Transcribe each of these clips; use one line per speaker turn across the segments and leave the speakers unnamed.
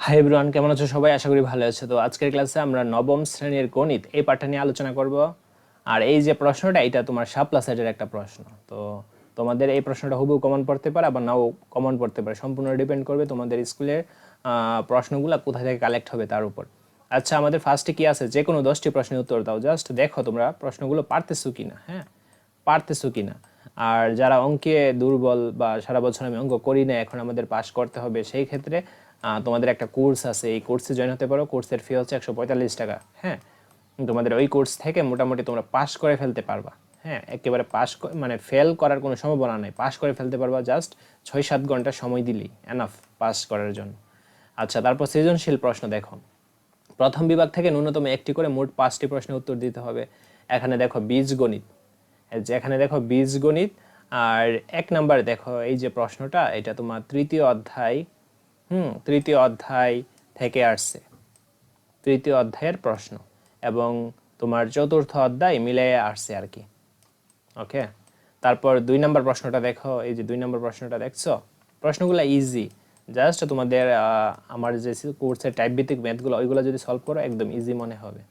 Hi everyone কেমন আছো সবাই? আশা করি ভালো আছো। তো আজকের ক্লাসে আমরা নবম শ্রেণির গণিত এই পাঠটা নিয়ে আলোচনা করব। আর এই যে প্রশ্নটা, এটা তোমার শাপলা সেটের একটা প্রশ্ন। তো তোমাদের এই প্রশ্নটা হুবহু কমন পড়তে পারে, আবার নাও কমন পড়তে পারে। সম্পূর্ণ ডিপেন্ড করবে তোমাদের স্কুলের প্রশ্নগুলো কোথা থেকে কালেক্ট হবে তার উপর। আচ্ছা আমাদের ফার্স্টে কি আছে? যে কোনো দশটি প্রশ্নের উত্তর দাও। জাস্ট দেখো তোমরা প্রশ্নগুলো পারতেছো কি না হ্যাঁ পারতেছো কি না আর যারা অঙ্কে দুর্বল বা সারা বছর আমি অঙ্ক করি না, এখন আমাদের পাস করতে হবে, সেই ক্ষেত্রে তোমাদের একটা কোর্স আছে। এই কোর্সে জয়েন হতে পারো। কোর্সের ফি হচ্ছে একশো পঁয়তাল্লিশ টাকা হ্যাঁ? তোমাদের ওই কোর্স থেকে মোটামুটি তোমরা পাস করে ফেলতে পারবা হ্যাঁ? একেবারে পাস মানে ফেল করার কোনো সম্ভাবনা নেই। পাস করে ফেলতে পারবা জাস্ট ছয় সাত ঘণ্টা সময় দিলেই এনাফ পাস করার জন্য। আচ্ছা তারপর সৃজনশীল প্রশ্ন দেখো। প্রথম বিভাগ থেকে ন্যূনতম একটি করে মোট পাঁচটি প্রশ্নের উত্তর দিতে হবে। এখানে দেখো, বীজগণিত। এখানে দেখো বীজগণিত, আর এক নাম্বার দেখো এই যে প্রশ্নটা, এটা তোমার তৃতীয় অধ্যায়, হুম, তৃতীয় অধ্যায় থেকে আসছে। তৃতীয় অধ্যায়ের প্রশ্ন এবং তোমার চতুর্থ অধ্যায় মিলে আসছে আর কি। ওকে তারপর দুই নম্বর প্রশ্নটা দেখো, এই যে দুই নম্বর প্রশ্নটা দেখছ? প্রশ্নগুলো ইজি জাস্ট তোমাদের আমার যে কোর্সের টাইপ ভিত্তিক ম্যাথগুলো ওইগুলো যদি সলভ করো, একদম ইজি মনে হবে।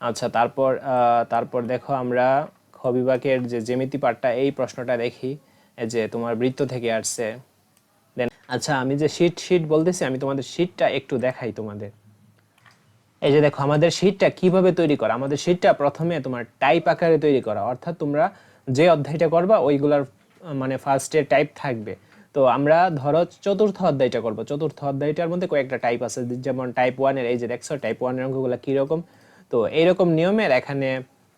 আচ্ছা তারপর তারপর দেখো আমরা বিভাগের যে জ্যামিতি পার্টটা এই প্রশ্নটা দেখি যে তোমার বৃত্ত থেকে আসছে। দেন আচ্ছা আমি যে শীট শীট বলতেছি, আমি তোমাদের শীটটা একটু দেখাই তোমাদের। এই যে দেখো, আমাদের শীটটা কীভাবে তৈরি করা? আমাদের শীটটা প্রথমে তোমার টাইপ আকারে তৈরি করা। অর্থাৎ তোমরা যে অধ্যায়টা করবা, ওইগুলার মানে ফার্স্টে টাইপ থাকবে। তো আমরা ধরো চতুর্থ অধ্যায়টা করব। চতুর্থ অধ্যায়টার মধ্যে কয়েকটা টাইপ আছে। যেমন টাইপ ওয়ানের এই যে দেখছ টাইপ ওয়ানের অঙ্কগুলো কীরকম? তো এইরকম নিয়মের এখানে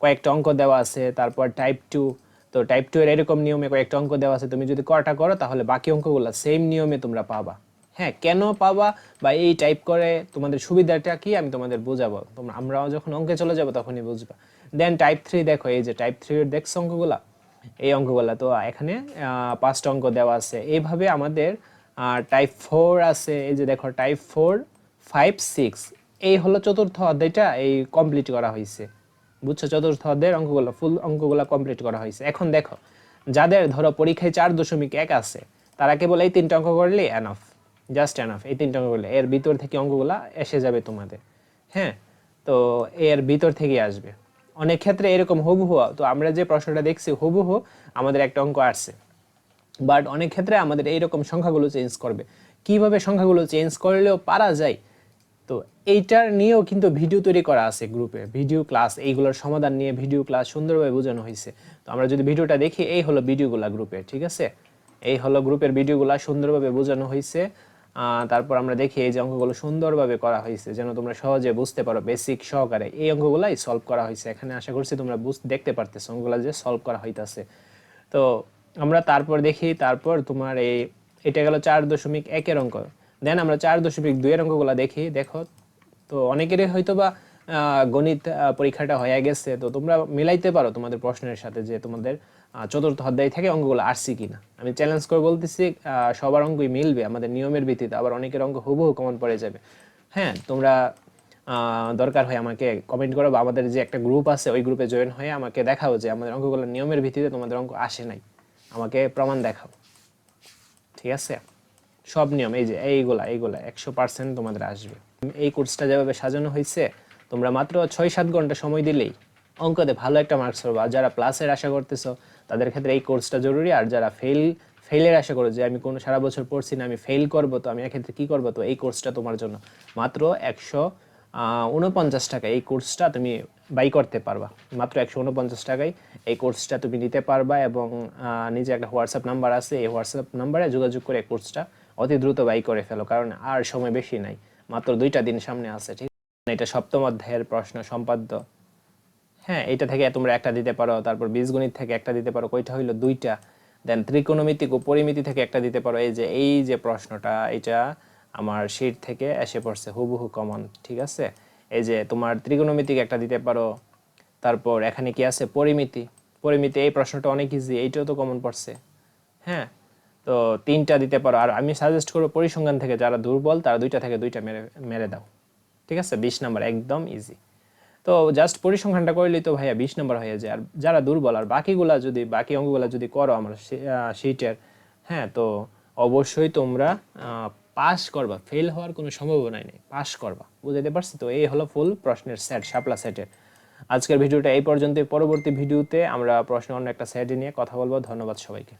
কয়েকটা অঙ্ক দেওয়া আছে, তারপর টাইপ টু তো টাইপ টু এর এরকম নিয়মে কয়েকটা অঙ্ক দেওয়া আছে, তুমি যদি কটা করো তাহলে বাকি অঙ্কগুলো সেম নিয়মে তোমরা পাবা। হ্যাঁ কেন পাবা বা এই টাইপ করে তোমাদের সুবিধাটা কি আমি তোমাদের বোঝাবো। তোমরা, আমরাও যখন অঙ্কে চলে যাব তখনই বুঝবা। দেন টাইপ থ্রি দেখো, এই যে টাইপ থ্রি এর দেখছ অঙ্কগুলা? এই অঙ্কগুলা, তো এখানে পাঁচটা অঙ্ক দেওয়া আছে। এইভাবে আমাদের টাইপ ফোর আছে। এই যে দেখো টাইপ ফোর ফাইভ সিক্স এই হলো চতুর্থ অধ্যায়টা, এই কমপ্লিট করা হয়েছে বুঝছ? চতুর্থ অধ্যায়ের অঙ্কগুলো ফুল অঙ্কগুলো কমপ্লিট করা হয়েছে। এখন দেখো, যাদের ধরো পরীক্ষায় চার দশমিক এক আছে, তারা কেবল এই তিনটা অঙ্ক করলে এনাফ জাস্ট এনাফ এই তিনটা অঙ্ক করলে। এর ভিতর থেকে অঙ্কগুলা এসে যাবে তোমাদের হ্যাঁ? তো এর ভিতর থেকে আসবে। অনেক ক্ষেত্রে এরকম হুবহু, তো আমরা যে প্রশ্নটা দেখছি, হুবহু আমাদের একটা অঙ্ক আসছে। বাট অনেক ক্ষেত্রে আমাদের এইরকম সংখ্যাগুলো চেঞ্জ করবে। কীভাবে সংখ্যাগুলো চেঞ্জ করলেও পারা যায় তো এইটার নিয়েও কিন্তু ভিডিও তৈরি করা আছে গ্রুপে। ভিডিও ক্লাস, এইগুলোর সমাধান নিয়ে ভিডিও ক্লাস সুন্দরভাবে বোঝানো হয়েছে। তো আমরা যদি ভিডিওটা দেখি, এই হলো ভিডিওগুলা গ্রুপে ঠিক আছে? এই হলো গ্রুপের ভিডিওগুলা সুন্দরভাবে বোঝানো হয়েছে। তারপর আমরা দেখি এই যে অঙ্কগুলো সুন্দরভাবে করা হয়েছে, যেন তোমরা সহজে বুঝতে পারো বেসিক সহকারে। এই অঙ্কগুলাই সলভ করা হয়েছে। এখানে আশা করছি তোমরা দেখতে পারতেছো অঙ্কগুলো যে সলভ করা হইতাছে। তো আমরা তারপর দেখি, তারপর তোমার এই, এটা গেল চার দশমিক একের অঙ্ক। দেন আমরা চার দশমিক দুইয়ের অঙ্কগুলো দেখি, দেখো। তো অনেকেরই হয়তো বা গণিত পরীক্ষাটা হয়ে গেছে। তো তোমরা মিলাইতে পারো তোমাদের প্রশ্নের সাথে যে তোমাদের চতুর্থ অধ্যায় থেকে অঙ্কগুলো আসছে কিনা। আমি চ্যালেঞ্জ করে বলতেছি সবার অঙ্কই মিলবে, আমাদের নিয়মের ভিত্তিতে আবার অনেকের অঙ্ক হুবহু কমন পড়ে যাবে। হ্যাঁ তোমরা দরকার হয় আমাকে কমেন্ট করো বা আমাদের যে একটা গ্রুপ আছে, ওই গ্রুপে জয়েন হয়ে আমাকে দেখাও যে আমাদের অঙ্কগুলো নিয়মের ভিত্তিতে তোমাদের অঙ্ক আসে নাই। আমাকে প্রমাণ দেখাও। ঠিক আছে? সব নিয়ম, এই যে এইগুলা এইগুলা, একশো পার্সেন্ট তোমাদের আসবে। এই কোর্সটা যেভাবে সাজানো হয়েছে, তোমরা মাত্র ছয় সাত ঘণ্টা সময় দিলেই অঙ্কতে ভালো একটা মার্কস পাবো। আর যারা প্লাসের আশা করতেছো, তাদের ক্ষেত্রে এই কোর্সটা জরুরি। আর যারা ফেল ফেলের আশা করো যে আমি কোনো, সারা বছর পড়ছি না, আমি ফেল করব, তো আমি এক্ষেত্রে কী করব? তো এই কোর্সটা তোমার জন্য মাত্র একশো উনপঞ্চাশ টাকা এই কোর্সটা তুমি বাই করতে পারবা। মাত্র একশো উনপঞ্চাশ টাকায় এই কোর্সটা তুমি নিতে পারবা এবং নিজে একটা হোয়াটসঅ্যাপ নাম্বার আছে, এই হোয়াটসঅ্যাপ নাম্বারে যোগাযোগ করে এই কোর্সটা অতি দ্রুত বাই করে ফেলো, কারণ আর সময় বেশি নাই। মাত্র দুইটা দিন সামনে আছে, ঠিক? এটা সপ্তম অধ্যায়ের প্রশ্ন, সম্পাদ্য। হ্যাঁ এটা থেকে তোমরা একটা দিতে পারো, তারপর বীজগণিত থেকে একটা দিতে পারো, কয়টা হইল? দুইটা। দেন ত্রিকোণমিতিক ও পরিমিতি থেকে একটা দিতে পারো। এই যে এই যে প্রশ্নটা, এটা আমার শিট থেকে এসে পড়ছে, হুবহু কমন ঠিক আছে? এই যে তোমার ত্রিকোণমিতিক একটা দিতে পারো, তারপর এখানে কি আছে? পরিমিতি। পরিমিতি, এই প্রশ্নটা অনেক ইজি এইটাও তো কমন পড়ছে হ্যাঁ? তো তিনটা দিতে পারো, আর আমি সাজেস্ট করব পরিসংখ্যান থেকে যারা দুর্বল, তারা দুইটা থেকে দুইটা মেরে মেরে দাও, ঠিক আছে? বিশ নাম্বার, একদম ইজি তো জাস্ট পরিসংখ্যানটা করলেই তো ভাইয়া, বিশ নাম্বার হয়ে যায়। আর যারা দুর্বল, আর বাকিগুলা যদি, বাকি অঙ্কগুলা যদি করো আমার সিটের হ্যাঁ? তো অবশ্যই তোমরা পাস করবা ফেল হওয়ার কোনো সম্ভাবনাই নেই পাস করবা। বুঝাইতে পারছি তো? এই হলো ফুল প্রশ্নের সেট শাপলা সেটের আজকের ভিডিওটা এই পর্যন্ত পরবর্তী ভিডিওতে আমরা প্রশ্ন অন্য একটা সেট নিয়ে কথা বলব। ধন্যবাদ সবাইকে।